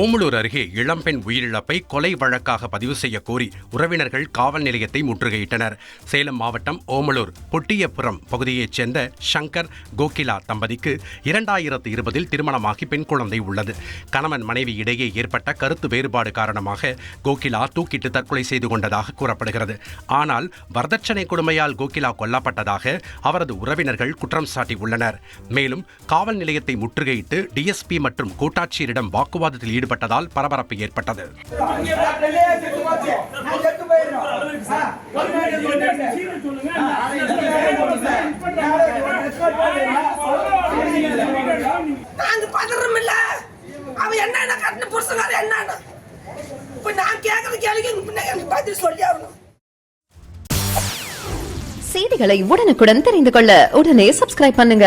ஓமலூர் அருகே இளம்பெண் உயிரிழப்பை கொலை வழக்காக பதிவு செய்ய கோரி உறவினர்கள் காவல் நிலையத்தை முற்றுகையிட்டனர். சேலம் மாவட்டம் ஓமலூர் பொட்டியபுரம் பகுதியைச் சேர்ந்த சங்கர் கோகிலா தம்பதிக்கு இரண்டாயிரத்து இருபதில் திருமணமாகி பெண் குழந்தை உள்ளது. கணவன் மனைவி இடையே ஏற்பட்ட கருத்து வேறுபாடு காரணமாக கோகிலா தூக்கிட்டு தற்கொலை செய்து கொண்டதாக கூறப்படுகிறது. ஆனால் வரதட்சணை கொடுமையால் கோகிலா கொல்லப்பட்டதாக அவரது உறவினர்கள் குற்றம் சாட்டியுள்ளனர். மேலும் காவல் நிலையத்தை முற்றுகையிட்டு டிஎஸ்பி மற்றும் கூட்டாட்சியரிடம் வாக்குவாதத்தில் ஈடுபட்டதால் பரபரப்பு ஏற்பட்டது. நாங்க பதறோம் இல்ல. அவன் என்னென்ன கட்டின புருஷங்கார என்னன்னு இப்ப நான் கேக்குற கேள்விக்கு பின்ன எனக்கு பதில் சொல்லி ஆகணும். செய்திகளை உடனுக்குடன் தெரிந்து கொள்ள உடனே சப்ஸ்கிரைப் பண்ணுங்க.